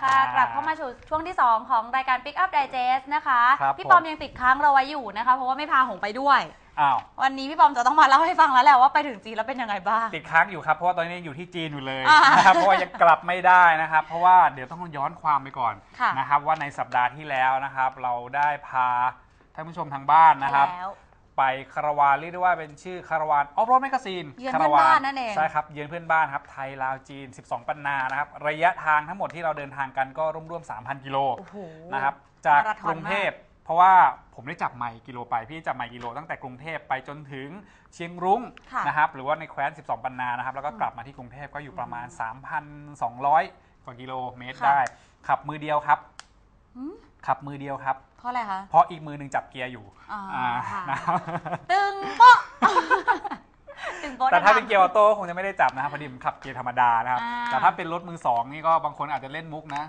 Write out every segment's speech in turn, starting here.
แล้วค่ะอ่ากลับเข้ามาสู่ช่วงที่ 2 ของรายการ Pick Up Digest นะคะ ครับพี่ผมปอมยังติดค้างเราไว้อยู่นะคะ เพราะว่าไม่พาหงไปด้วย อ้าว วันนี้พี่ปอมจะต้องมาเล่าให้ฟังแล้วแหละว่าไปถึงจีนแล้วเป็นยังไงบ้าง ติดค้างอยู่ครับ เพราะว่าตอนนี้ยังอยู่ที่จีนอยู่เลยอ่านะครับเพราะว่ายังกลับไม่ได้นะครับ เพราะว่าเดี๋ยวต้องย้อนความไปก่อนค่ะนะครับว่าในสัปดาห์ที่แล้วนะครับ เราได้พาท่านผู้ชมทางบ้านนะครับแล้ว ไปคาราวานเรียกได้ว่าเป็นชื่อคาราวานออฟโรดแมกซีนเยือนเพื่อนบ้านนั่นเอง ใช่ครับ เยือนเพื่อนบ้านครับ ไทย ลาว จีน 12 ปันนานะครับ ระยะทางทั้งหมดที่เราเดินทางกันก็ร่วมๆ 3,000 กิโลโอ้โหนะครับ จากมาราธอนกรุงเทพ เพราะว่าผมได้จับไมล์กิโลไป พี่จับไมล์กิโลตั้งแต่กรุงเทพไปจนถึงเชียงรุ้งค่ะนะครับ หรือว่าในแคว้น 12 ปันนานะครับ แล้วก็กลับมาที่กรุงเทพก็อยู่ประมาณ 3,200 กว่ากิโลเมตรค่ะได้ ขับมือเดียวครับ หืมขับมือเดียวครับ เพราะอะไรคะ เพราะอีกมือหนึ่งจับเกียร์อยู่อ่าอ่าค่ะ นะครับตึงโป๊ะ ตึงโป๊ะแต่ถ้าดังๆเป็นเกียร์ออโต้คงจะไม่ได้จับนะครับพอดีผมขับเกียร์ธรรมดานะครับ อ่าแต่ถ้าเป็นรถมือสองนี่ก็บางคนอาจจะเล่นมุกนะ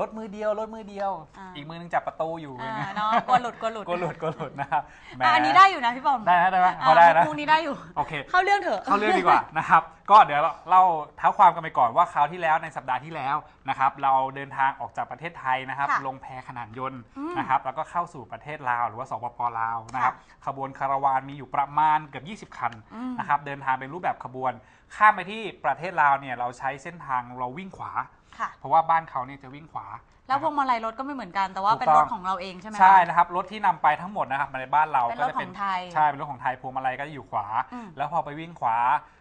รถมือเดียวรถมือเดียว อ่า อีกมือนึงจับประตูอยู่อ่าอย่างเงี้ยเนาะกลัวหลุดกลัวหลุดก็หลุดก็หลุดนะครับแหมอะอันนี้ได้อยู่นะพี่ปอมได้นะได้ไหมพอได้นะ มุกนี้ได้อยู่ โอเค เข้าเรื่องเถอะ เข้าเรื่องดีกว่านะครับ ก็เดี๋ยวเราเล่าเท้าความกันไปก่อนว่าคราวที่แล้วในสัปดาห์ที่แล้วนะครับเราเดินทางออกจากประเทศไทยนะครับ ค่ะลงแพขนานยนต์อืมนะครับแล้วก็เข้าสู่ประเทศลาวหรือว่าสปปลาวนะครับขบวนคาราวานมีอยู่ประมาณเกือบ20 คันอืม นะครับเดินทางเป็นรูปแบบขบวน ข้ามไปที่ประเทศลาวเนี่ยเราใช้เส้นทางเราวิ่งขวา ค่ะ เพราะว่าบ้านเขาเนี่ยจะวิ่งขวาแล้วพวงมาลัยรถก็ไม่เหมือนกันแต่ว่าถูกเป็นต้องรถของเราเองใช่ไหมคะ ใช่นะครับรถที่นำไปทั้งหมดนะครับมาในบ้านเราเป็นก็รถจะขเป็อนงไทย ใช่เป็นรถของไทยพวงมาลัยก็จะอยู่ขวา อืมแล้วพอไปวิ่งขวา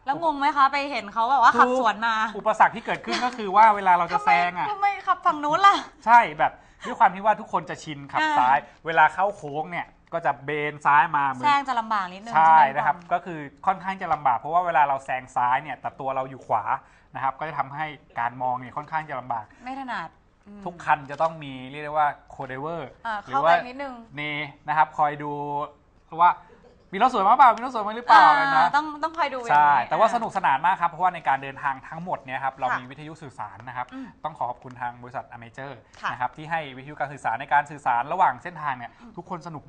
แล้วงงไหมคะ ไปเห็นเขาแบบว่าขับถูกสวนมา อุปสรรคที่เกิดขึ้นก็คือว่าเวลาเราจะแซงอะทำไมขับฝั่งนู้นล่ะ ใช่แบบด้วยความที่ว่าทุกคนจะชินขับอ่าซ้าย เวลาเข้าโค้งเนี่ยก็จะเบนซ้ายมาเหมือแซนงจะลำบากนิดนึงใช่ไหมนะครับพี่ก็คือค่อนข้างจะลำบากเพราะว่าเวลาเราแซงซ้ายเนี่ยแต่ตัวเราอยู่ขวานะครับก็จะทำให้การมองเนี่ยค่อนข้างจะลำบากปอมไม่ถนัดอืมทุกคันจะต้องมีเรียกได้ว่าโคเดเวอร์อ่าหรืเข้าว่าไปนิดนึงเนนะครับคอยดูว่า มีรถสวยมาเปล่ามีรถสวยมาหรือเปล่าอะไรนะอ่าต้องต้องคอยดูอย่างใช่นี้แต่ว่าอ่สนุกสนานมากครับ เพราะว่าในการเดินทางทั้งหมดเนี่ยครับเราค่ะมีวิทยุสื่อสารนะครับอืมต้องขอขอบคุณทางบริษัทอเมเจอร์ค่ะนะครับที่ให้วิทยุการสื่อสารในการสื่อสารระหว่างเส้นทางเนี่ยทุกคนสนุก